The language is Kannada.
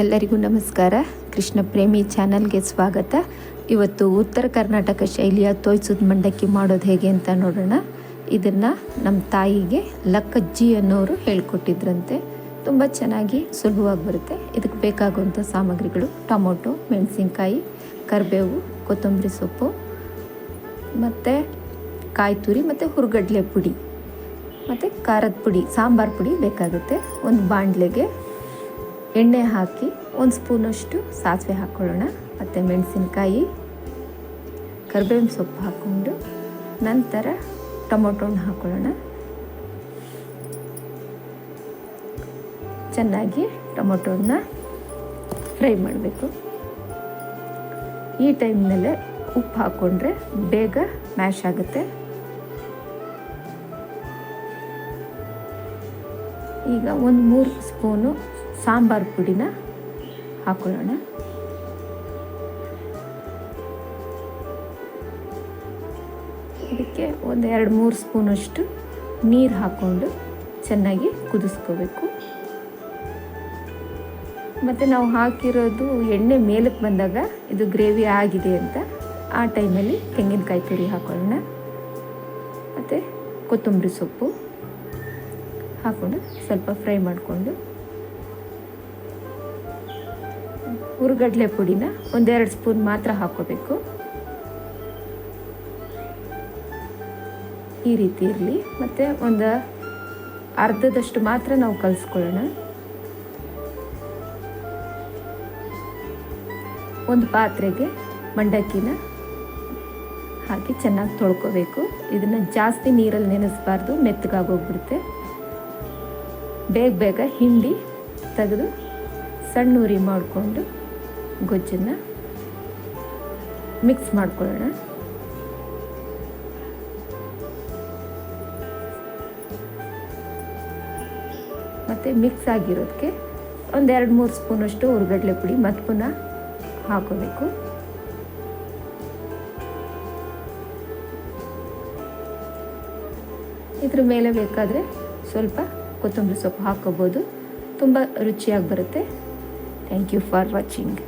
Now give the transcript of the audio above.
ಎಲ್ಲರಿಗೂ ನಮಸ್ಕಾರ. ಕೃಷ್ಣ ಪ್ರೇಮಿ ಚಾನಲ್ಗೆ ಸ್ವಾಗತ. ಇವತ್ತು ಉತ್ತರ ಕರ್ನಾಟಕ ಶೈಲಿಯ ತೋಯ್ಸುದ್ ಮಂಡಕ್ಕಿ ಮಾಡೋದು ಹೇಗೆ ಅಂತ ನೋಡೋಣ. ಇದನ್ನು ನಮ್ಮ ತಾಯಿಗೆ ಲಕ್ಕಜ್ಜಿ ಅನ್ನೋರು ಹೇಳ್ಕೊಟ್ಟಿದ್ರಂತೆ. ತುಂಬ ಚೆನ್ನಾಗಿ ಸುಲಭವಾಗಿ ಬರುತ್ತೆ. ಇದಕ್ಕೆ ಬೇಕಾಗುವಂಥ ಸಾಮಗ್ರಿಗಳು ಟೊಮೊಟೊ, ಮೆಣಸಿನ್ಕಾಯಿ, ಕರಿಬೇವು, ಕೊತ್ತಂಬರಿ ಸೊಪ್ಪು, ಮತ್ತು ಕಾಯಿ ತುರಿ, ಮತ್ತು ಹುರ್ಗಡ್ಲೆ ಪುಡಿ, ಮತ್ತು ಖಾರದ ಪುಡಿ, ಸಾಂಬಾರು ಪುಡಿ ಬೇಕಾಗುತ್ತೆ. ಒಂದು ಬಾಣಲೆಗೆ ಎಣ್ಣೆ ಹಾಕಿ ಒಂದು ಸ್ಪೂನಷ್ಟು ಸಾಸಿವೆ ಹಾಕ್ಕೊಳ್ಳೋಣ. ಮತ್ತು ಮೆಣಸಿನ್ಕಾಯಿ, ಕರ್ಬೇವಿನ ಸೊಪ್ಪು ಹಾಕ್ಕೊಂಡು ನಂತರ ಟೊಮೊಟೊನ ಹಾಕ್ಕೊಳ್ಳೋಣ. ಚೆನ್ನಾಗಿ ಟೊಮೊಟೊನ ಫ್ರೈ ಮಾಡಬೇಕು. ಈ ಟೈಮ್ನಲ್ಲೇ ಉಪ್ಪು ಹಾಕ್ಕೊಂಡ್ರೆ ಬೇಗ ಮ್ಯಾಶ್ ಆಗುತ್ತೆ. ಈಗ ಒಂದು ಮೂರು ಸ್ಪೂನು ಸಾಂಬಾರು ಪುಡಿನ ಹಾಕೊಳ್ಳೋಣ. ಇದಕ್ಕೆ ಒಂದು ಎರಡು ಮೂರು ಸ್ಪೂನಷ್ಟು ನೀರು ಹಾಕ್ಕೊಂಡು ಚೆನ್ನಾಗಿ ಕುದಿಸ್ಕೋಬೇಕು. ಮತ್ತು ನಾವು ಹಾಕಿರೋದು ಎಣ್ಣೆ ಮೇಲಕ್ಕೆ ಬಂದಾಗ ಇದು ಗ್ರೇವಿ ಆಗಿದೆ ಅಂತ ಆ ಟೈಮಲ್ಲಿ ತೆಂಗಿನಕಾಯಿ ತುರಿ ಹಾಕೊಳ್ಳೋಣ. ಮತ್ತು ಕೊತ್ತಂಬರಿ ಸೊಪ್ಪು ಹಾಕ್ಕೊಂಡು ಸ್ವಲ್ಪ ಫ್ರೈ ಮಾಡಿಕೊಂಡು ಹುರುಗಡ್ಲೆ ಪುಡಿನ ಒಂದೆರಡು ಸ್ಪೂನ್ ಮಾತ್ರ ಹಾಕ್ಕೋಬೇಕು. ಈ ರೀತಿ ಇರಲಿ, ಮತ್ತು ಒಂದು ಅರ್ಧದಷ್ಟು ಮಾತ್ರ ನಾವು ಕಲಿಸ್ಕೊಳ್ಳೋಣ. ಒಂದು ಪಾತ್ರೆಗೆ ಮಂಡಕ್ಕಿನ ಹಾಕಿ ಚೆನ್ನಾಗಿ ತೊಳ್ಕೊಬೇಕು. ಇದನ್ನು ಜಾಸ್ತಿ ನೀರಲ್ಲಿ ನೆನೆಸ್ಬಾರ್ದು ಮೆತ್ತಗಾಗೋಗ್ಬಿಡುತ್ತೆ ಬೇಗ ಬೇಗ ಹಿಂಡಿ ತೆಗೆದು ಸಣ್ಣ ಉರಿ ಮಾಡಿಕೊಂಡು ಗೊಜ್ಜನ್ನು ಮಿಕ್ಸ್ ಮಾಡ್ಕೊಳ್ಳೋಣ. ಮತ್ತು ಮಿಕ್ಸ್ ಆಗಿರೋದಕ್ಕೆ ಒಂದೆರಡು ಮೂರು ಸ್ಪೂನಷ್ಟು ಹುರ್ಗಡ್ಲೆ ಪುಡಿ ಮತ್ತು ಪುನಃ ಹಾಕೋಬೇಕು. ಇದ್ರ ಮೇಲೆ ಬೇಕಾದರೆ ಸ್ವಲ್ಪ ಕೊತ್ತಂಬರಿ ಸೊಪ್ಪು ಹಾಕೋಬೋದು. ತುಂಬ ರುಚಿಯಾಗಿ ಬರುತ್ತೆ. Thank you for watching